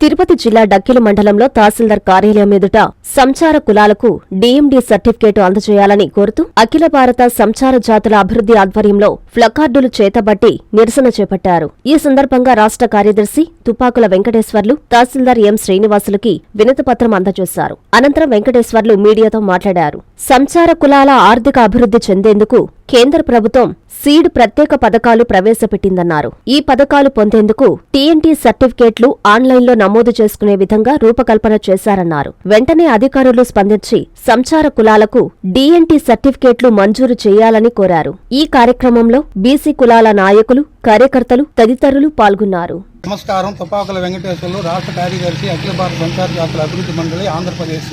తిరుపతి జిల్లా డక్కిలు మండలంలో తహసీల్దార్ కార్యాలయం ఎదుట సంచార కులాలకు డీఎండీ సర్టిఫికేటు అందజేయాలని కోరుతూ అఖిల భారత సంచార జాతుల అభివృద్ధి ఆధ్వర్యంలో ప్లకార్డులు చేతబట్టి నిరసన చేపట్టారు. ఈ సందర్భంగా రాష్ట్ర కార్యదర్శి తుపాకుల వెంకటేశ్వర్లు తహసీల్దార్ ఎం శ్రీనివాసులకి వినతిపత్రం అందజేశారు. అనంతరం వెంకటేశ్వర్లు మీడియాతో మాట్లాడారు. సంచార కులాల ఆర్థిక అభివృద్ధి చెందేందుకు కేంద్ర ప్రభుత్వం సీడ్ ప్రత్యేక పథకాలు ప్రవేశపెట్టిందన్నారు. ఈ పథకాలు పొందేందుకు టీఎన్టీ సర్టిఫికేట్లు ఆన్లైన్లో నమోదు చేసుకునే విధంగా రూపకల్పన చేశారన్నారు. వెంటనే అధికారులు స్పందించి సంచార కులాలకు డీఎన్టీ సర్టిఫికేట్లు మంజూరు చేయాలని కోరారు. ఈ కార్యక్రమంలో బీసీ కులాల నాయకులు కార్యకర్తలు తదితరులు పాల్గొన్నారు. నమస్కారం. తుపాకుల వెంకటేశ్వర్లు రాష్ట్ర కార్యదర్శి అఖిల భారత సంచార జాతుల అభివృద్ధి మండలి ఆంధ్రప్రదేశ్.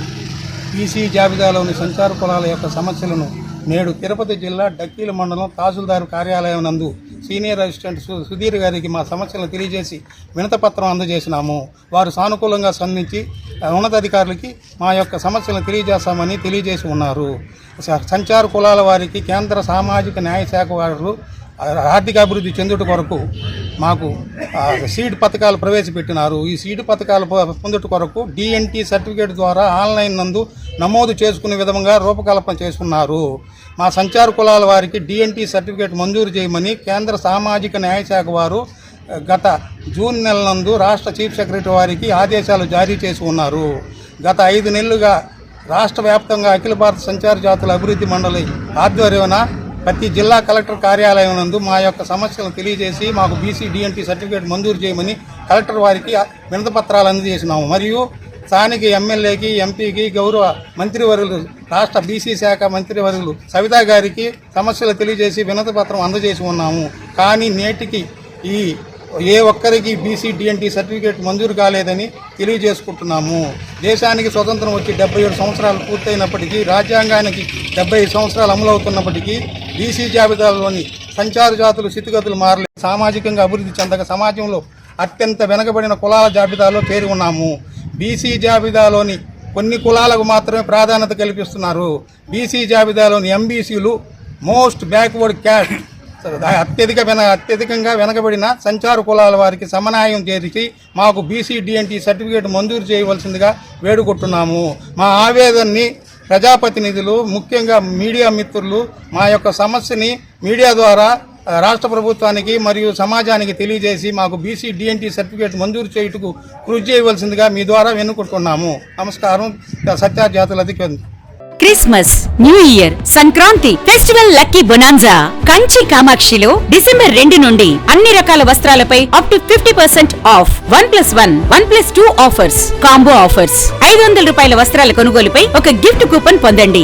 బీసీ జాబితాలోని సంచార కులాల యొక్క సమస్యలను నేడు తిరుపతి జిల్లా డక్కీల మండలం తహసీల్దారు కార్యాలయం నందు సీనియర్ అసిస్టెంట్ సుధీర్ గారికి మా సమస్యలను తెలియజేసి వినతపత్రం అందజేసినాము. వారు సానుకూలంగా స్పందించి ఉన్నతాధికారులకి మా యొక్క సమస్యలను తెలియజేస్తామని తెలియజేసి ఉన్నారు. సంచార కులాల వారికి కేంద్ర సామాజిక న్యాయ శాఖ వారు ఆర్థికాభివృద్ధి చెందుట కొరకు మాకు సీడ్ పథకాలు ప్రవేశపెట్టినారు. ఈ సీడ్ పథకాలు పొందుట కొరకు డిఎన్టీ సర్టిఫికేట్ ద్వారా ఆన్లైన్ నందు నమోదు చేసుకునే విధంగా రూపకల్పన చేసుకున్నారు. మా సంచార కులాల వారికి డిఎన్టీ సర్టిఫికేట్ మంజూరు చేయమని కేంద్ర సామాజిక న్యాయ శాఖ వారు గత జూన్ నెల నందు రాష్ట్ర చీఫ్ సెక్రటరీ వారికి ఆదేశాలు జారీ చేసి ఉన్నారు. గత ఐదు నెలలుగా రాష్ట్ర వ్యాప్తంగా అఖిల భారత సంచార జాతుల అభివృద్ధి మండలి ఆధ్వర్యాన ప్రతి జిల్లా కలెక్టర్ కార్యాలయం నందు మా యొక్క సమస్యలను తెలియజేసి మాకు బీసీ డిఎన్టీ సర్టిఫికేట్ మంజూరు చేయమని కలెక్టర్ వారికి వినతిపత్రాలు అందజేసినాము. మరియు స్థానిక ఎమ్మెల్యేకి ఎంపీకి గౌరవ మంత్రివర్యులు రాష్ట్ర బీసీ శాఖ మంత్రివర్యులు సవితా గారికి సమస్యలు తెలియజేసి వినతిపత్రం అందజేసి ఉన్నాము. కానీ నేటికి ఈ ఏ ఒక్కరికి బీసీ డిఎన్టీ సర్టిఫికేట్ మంజూరు కాలేదని తెలియజేసుకుంటున్నాము. దేశానికి స్వతంత్రం వచ్చి డెబ్బై ఏడు సంవత్సరాలు పూర్తయినప్పటికీ రాజ్యాంగానికి డెబ్బై ఐదు సంవత్సరాలు అమలవుతున్నప్పటికీ బీసీ జాబితాలోని సంచార జాతులు స్థితిగతులు మారలేదు సామాజికంగా అభివృద్ధి చెందక సమాజంలో అత్యంత వెనకబడిన కులాల జాబితాలో చేరి ఉన్నాము. బీసీ జాబితాలోని కొన్ని కులాలకు మాత్రమే ప్రాధాన్యత కల్పిస్తున్నారు. బీసీ జాబితాలోని ఎంబీసీలు మోస్ట్ బ్యాక్వర్డ్ క్యాస్ట్. అత్యధిక వెన అత్యధికంగా వెనకబడిన సంచార కులాల వారికి సమన్వయం చేసి మాకు బీసీ డిఎన్టీ సర్టిఫికేట్ మంజూరు చేయవలసిందిగా వేడుకుంటున్నాము. మా ఆవేదనని ప్రజాప్రతినిధులు ముఖ్యంగా మీడియా మిత్రులు మా యొక్క సమస్యని మీడియా ద్వారా రాష్ట్ర ప్రభుత్వానికి మరియు సమాజానికి తెలియజేసి మాకు బీసీ డిఎన్టీ సర్టిఫికేట్ మంజూరు చేయుటకు కృషి చేయవలసిందిగా మీ ద్వారా వెనుకుంటున్నాము నమస్కారం. సత్య జాతుల అధికారి. Christmas new year Sankranti festival lucky bonanza Kanchi కామాక్షిలో December రెండు నుండి అన్ని రకాల వస్త్రాలపై up to fifty percent off one plus one one plus two offers combo offers ఐదు వందల రూపాయల వస్త్రాల కొనుగోలుపై ఒక గిఫ్ట్ కూపన్ పొందండి.